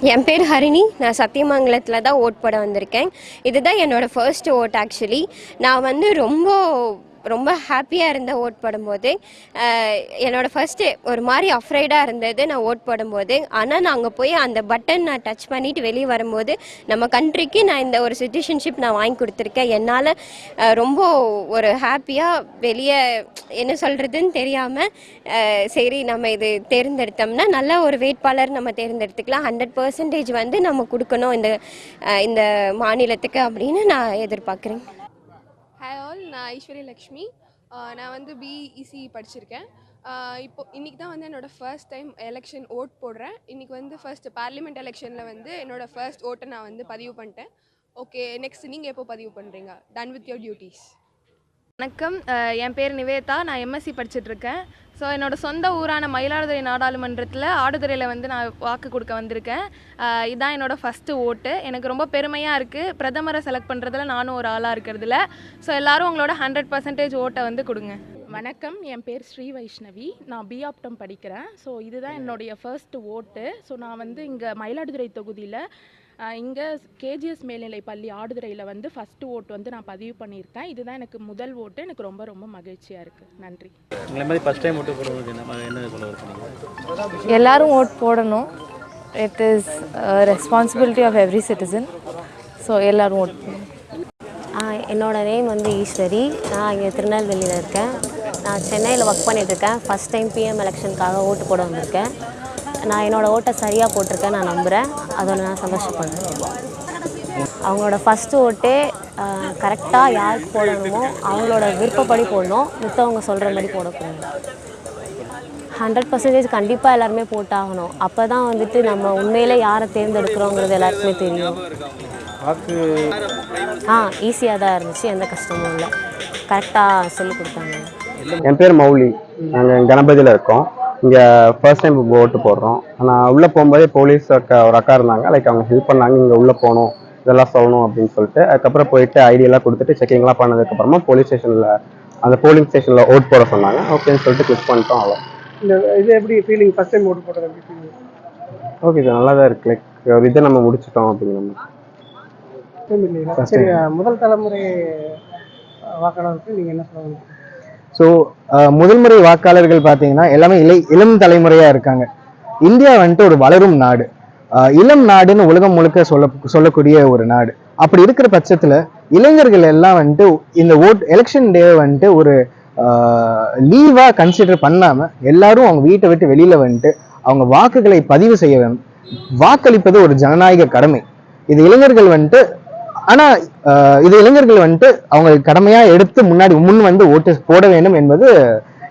என் பேர் ஹரிணி. நான் சத்தியமங்கலத்தில் தான் ஓட் போட வந்திருக்கேன். இதுதான் என்னோடய ஃபர்ஸ்ட் ஓட் ஆக்சுவலி நான் வந்து ரொம்ப ரொம்ப ஹாப்பியாக இருந்தேன் ஓட் போடும்போது என்னோடய ஃபஸ்ட்டு ஒரு மாதிரி அஃப்ரைடாக இருந்தது நான் ஓட் போடும்போது. ஆனால் நான் அங்கே போய் அந்த பட்டன் நான் டச் பண்ணிவிட்டு வெளியே வரும்போது நம்ம கண்ட்ரிக்கு நான் இந்த ஒரு சிட்டிசன்ஷிப் நான் வாங்கி கொடுத்துருக்கேன். என்னால் ரொம்ப ஒரு ஹாப்பியாக வெளியே என்ன சொல்கிறதுன்னு தெரியாமல் சரி நம்ம இது தேர்ந்தெடுத்தோம்னா நல்ல ஒரு வேட்பாளர் நம்ம தேர்ந்தெடுத்துக்கலாம். ஹண்ட்ரட் பர்சன்டேஜ் வந்து நம்ம கொடுக்கணும் இந்த இந்த மாநிலத்துக்கு அப்படின்னு நான் எதிர்பார்க்குறேன். நான் ஐஸ்வர்யா லக்ஷ்மி. நான் வந்து பிஇசி படிச்சிருக்கேன். இப்போ இன்றைக்கி தான் வந்து என்னோடய ஃபர்ஸ்ட் டைம் எலெக்ஷன் ஓட் போடுறேன். இன்றைக்கி வந்து ஃபர்ஸ்ட் பார்லிமெண்ட் எலெக்ஷனில் வந்து என்னோடய ஃபர்ஸ்ட் ஓட்டை நான் வந்து பதிவு பண்ணிட்டேன். ஓகே நெக்ஸ்ட் நீங்கள் எப்போ பதிவு பண்ணுறீங்க டன் வித் யோர் டியூட்டிஸ் வணக்கம். என் பேர் நிவேதா. நான் எம்எஸ்சி படிச்சுட்டு இருக்கேன் ஸோ என்னோட சொந்த ஊரான மயிலாடுதுறை நாடாளுமன்றத்தில் ஆடுதுறையில் வந்து நான் வாக்கு கொடுக்க வந்திருக்கேன். இதுதான் இதான் என்னோட ஃபஸ்ட்டு ஓட்டு. எனக்கு ரொம்ப பெருமையாக இருக்குது பிரதமரை செலக்ட் பண்ணுறதுல நானும் ஒரு ஆளாக இருக்கிறதுல. ஸோ எல்லாரும் உங்களோட ஹண்ட்ரட் பர்சன்டேஜ் ஓட்டை வந்து கொடுங்க. வணக்கம். என் பேர் ஸ்ரீ வைஷ்ணவி. நான் பிஆப்டம் படிக்கிறேன். ஸோ இதுதான் என்னுடைய ஃபர்ஸ்ட் ஓட்டு. ஸோ நான் வந்து இங்கே மயிலாடுதுறை தொகுதியில் இங்கே கேஜிஎஸ் மேல்நிலை பள்ளி ஆடுதுறையில் வந்து ஃபஸ்ட்டு ஓட்டு வந்து நான் பதிவு பண்ணியிருக்கேன். இதுதான் எனக்கு முதல் ஓட்டு. எனக்கு ரொம்ப ரொம்ப மகிழ்ச்சியாக இருக்குது நன்றி. உங்களை மாதிரி ஃபஸ்ட் டைம் ஓட்டு போடுறதுக்கு என்ன என்ன சொல்ல விரும்புறீங்க? எல்லாரும் ஓட் போடணும். It is responsibility of every citizen so எல்லாரும் ஓட் பண்ணணும் என்னோட நேம் வந்து ஈஸ்வரி. நான் இங்கே திருநெல்வேலியில் இருக்கேன். நான் சென்னையில் ஒர்க் பண்ணிகிட்ருக்கேன் ஃபஸ்ட் டைம் பிஎம் எலெக்ஷனுக்காக ஓட்டு போட வந்திருக்கேன். நான் என்னோடய ஓட்டை சரியாக போட்டிருக்கேன் நான் நம்புகிறேன் அதோட நான் சந்தோஷப்படுறேன். அவங்களோட ஃபஸ்ட்டு ஓட்டே கரெக்டாக யாருக்கு போடணுமோ அவங்களோட விருப்பப்படி போடணும். மித்தவங்க சொல்கிற மாதிரி போடக்கூடாது. ஹண்ட்ரட் பர்சன்டேஜ் கண்டிப்பாக எல்லாருமே போட்டாகணும். அப்போ தான் வந்துட்டு நம்ம உண்மையிலே யாரை தேர்ந்தெடுக்கிறோங்கிறது எல்லாருக்குமே தெரியும். ஆ ஈஸியாக தான் இருந்துச்சு. எந்த கஷ்டமும் இல்லை. கரெக்டாக சொல்லி கொடுத்தாங்க. என் பேர் மௌலி. நாங்கள் கணபதியில் இருக்கோம். இங்கே ஃபர்ஸ்ட் டைம் ஓட்டு போடுறோம். ஆனால் உள்ளே போகும்போதே போலீஸ் அக்கா ஒரு அக்கா இருந்தாங்க. லைக் அவங்க ஹெல்ப் பண்ணாங்க. இங்கே உள்ளே போகணும் இதெல்லாம் சொல்லணும் அப்படின்னு சொல்லிட்டு அதுக்கப்புறம் போயிட்டு ஐடியெல்லாம் கொடுத்துட்டு செக்கிங்லாம் பண்ணதுக்கப்புறமா போலீஸ் ஸ்டேஷனில் அந்த போலிங் ஸ்டேஷனில் ஓட் போட சொன்னாங்க. ஓகேன்னு சொல்லிட்டு கிளிக் பண்ணிட்டோம் அவ்வளோ இந்த இது எப்படி ஃபீலிங் ஃபர்ஸ்ட் டைம் ஓட்டு எப்படி ஃபீலிங் ஓகே சார் நல்லா தான் இருக்கு. லைக் ஒரு இதை நம்ம முடிச்சிட்டோம் அப்படிங்கிற மாதிரி. சரி. முதல் தலைமுறை வாக்காளருக்கு நீங்கள் என்ன சொல்லுங்க ஸோ முதல் முறை வாக்காளர்கள் பார்த்தீங்கன்னா எல்லாமே இளை இளம் தலைமுறையாக இருக்காங்க. இந்தியா வந்துட்டு ஒரு வளரும் நாடு. இளம் நாடுன்னு உலகம் முழுக்க சொல்ல சொல்லக்கூடிய ஒரு நாடு. அப்படி இருக்கிற பட்சத்தில் இளைஞர்கள் எல்லாம் வந்துட்டு இந்த ஓட் எலெக்ஷன் டே வந்துட்டு ஒரு லீவாக கன்சிடர் பண்ணாமல் எல்லாரும் அவங்க வீட்டை விட்டு வெளியில் வந்துட்டு அவங்க வாக்குகளை பதிவு செய்ய வேணும் வாக்களிப்பது ஒரு ஜனநாயக கடமை. இது இளைஞர்கள் வந்துட்டு ஆனா இது இளைஞர்கள் வந்துட்டு அவங்க கடமையா எடுத்து முன்னாடி முன் வந்து ஓட்டு போட வேண்டும் என்பது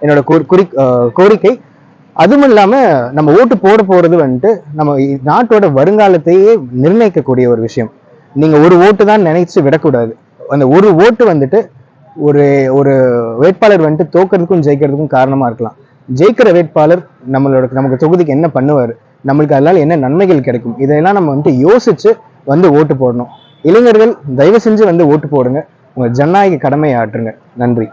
என்னோட குறி கோரிக்கை. அதுவும் இல்லாம நம்ம ஓட்டு போட போறது வந்துட்டு நம்ம நாட்டோட வருங்காலத்தையே நிர்ணயிக்கக்கூடிய ஒரு விஷயம். நீங்க ஒரு ஓட்டு தான் நினைச்சு விடக்கூடாது. அந்த ஒரு ஓட்டு வந்துட்டு ஒரு ஒரு வேட்பாளர் வந்துட்டு தோக்கிறதுக்கும் ஜெயிக்கிறதுக்கும் காரணமா இருக்கலாம். ஜெயிக்கிற வேட்பாளர் நம்மளோட நமக்கு தொகுதிக்கு என்ன பண்ணுவார்? நம்மளுக்கு அதனால என்ன நன்மைகள் கிடைக்கும்? இதையெல்லாம் நம்ம வந்துட்டு யோசிச்சு வந்து ஓட்டு போடணும். இளைஞர்கள் தயவு செஞ்சு வந்து ஓட்டு போடுங்க. உங்கள் ஜனநாயக கடமையை ஆற்றுங்க. நன்றி.